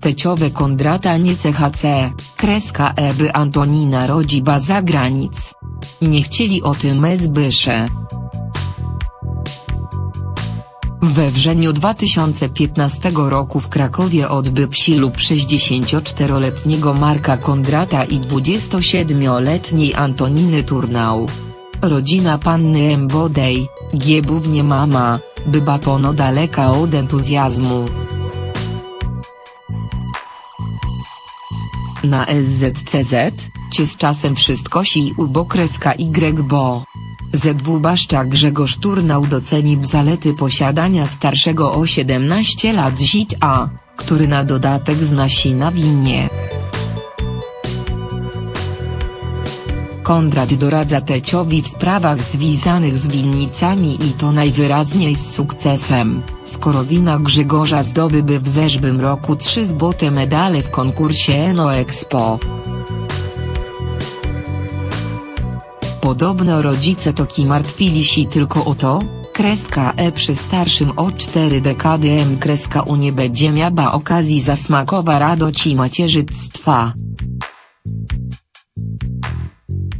Teciowe Kondrata nie CHC, kreska Eby Antonina rodziba zagranic. Nie chcieli o tym Zbysze. We wrzeniu 2015 roku w Krakowie odbył ślub 64-letniego Marka Kondrata i 27-letniej Antoniny Turnał. Rodzina panny M. Bodej, Giebów nie mama, była pono daleka od entuzjazmu. Na SZCZ, cie z czasem wszystko si ubokreska Y bo. ZW Baszcza Grzegorz Turnał doceni zalety posiadania starszego o 17 lat zić-a, który na dodatek zna si na winie. Kondrat doradza Teciowi w sprawach związanych z winnicami i to najwyraźniej z sukcesem, skoro wina Grzegorza zdobyby w zeszłym roku trzy złote medale w konkursie Eno Expo. Podobno rodzice Toki martwili się tylko o to, kreska E przy starszym o 4 dekady M kreska U nie będzie miała okazji zasmakowa radości macierzyctwa.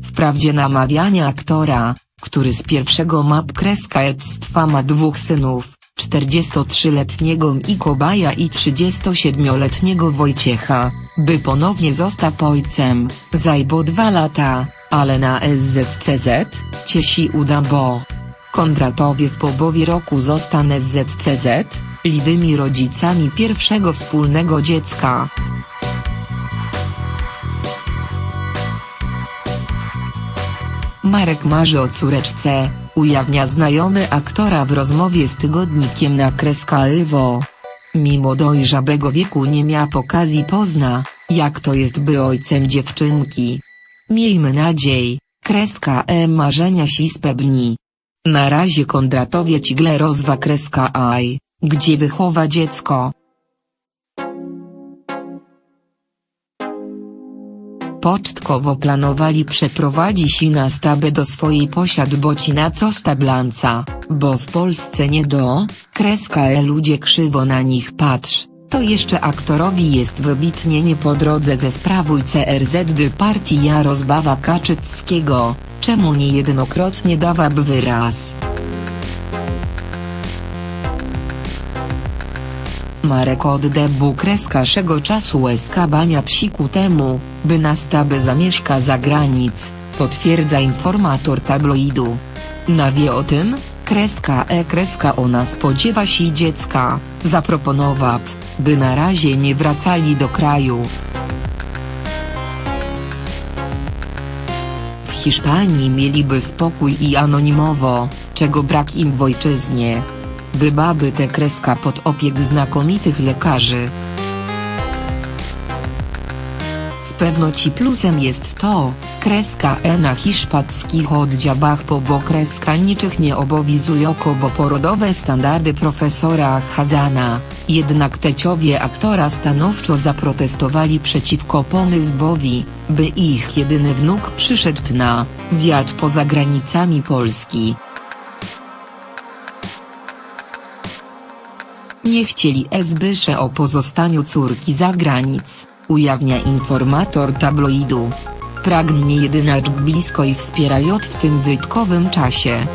Wprawdzie namawianie aktora, który z pierwszego map kreska ectwa ma dwóch synów, 43-letniego Mikobaja i 37-letniego Wojciecha, by ponownie został ojcem, zajbo dwa lata, ale na SZCZ, ciesi uda bo. Kondratowie w połowie roku zostaną SZCZ, liwymi rodzicami pierwszego wspólnego dziecka. Marek marzy o córeczce, ujawnia znajomy aktora w rozmowie z tygodnikiem na kreska Ewo. Mimo dojrzałego wieku nie miał okazji pozna, jak to jest by ojcem dziewczynki. Miejmy nadziei, kreska E marzenia si spełni. Na razie Kondratowie cigle rozwa kreska AI, gdzie wychowa dziecko. Pocztkowo planowali przeprowadzić na stabę do swojej posiadboci na co stablanca, bo w Polsce nie do, kreska e ludzie krzywo na nich patrz, to jeszcze aktorowi jest wybitnie nie po drodze ze sprawuj CRZD partii Jarosława Kaczyckiego, czemu niejednokrotnie dawaby wyraz. Marek oddebu kreskaszego czasu łeskabania psiku temu, by na stabę zamieszka za granic, potwierdza informator tabloidu. Na wie o tym, kreska e kreska ona spodziewa się dziecka, zaproponował, by na razie nie wracali do kraju. W Hiszpanii mieliby spokój i anonimowo, czego brak im w ojczyźnie. By baby te kreska pod opiek znakomitych lekarzy. Z pewnoci plusem jest to, kreska E na hiszpackich oddziałach po bo kreska niczych nie obowiązują bo porodowe standardy profesora Hazana, jednak teciowie aktora stanowczo zaprotestowali przeciwko pomysłowi, by ich jedyny wnuk przyszedł na wiatr poza granicami Polski. Nie chcieli Zbysze o pozostaniu córki za granic, ujawnia informator tabloidu. Pragnie jedynacz blisko i wspierając w tym wyjątkowym czasie.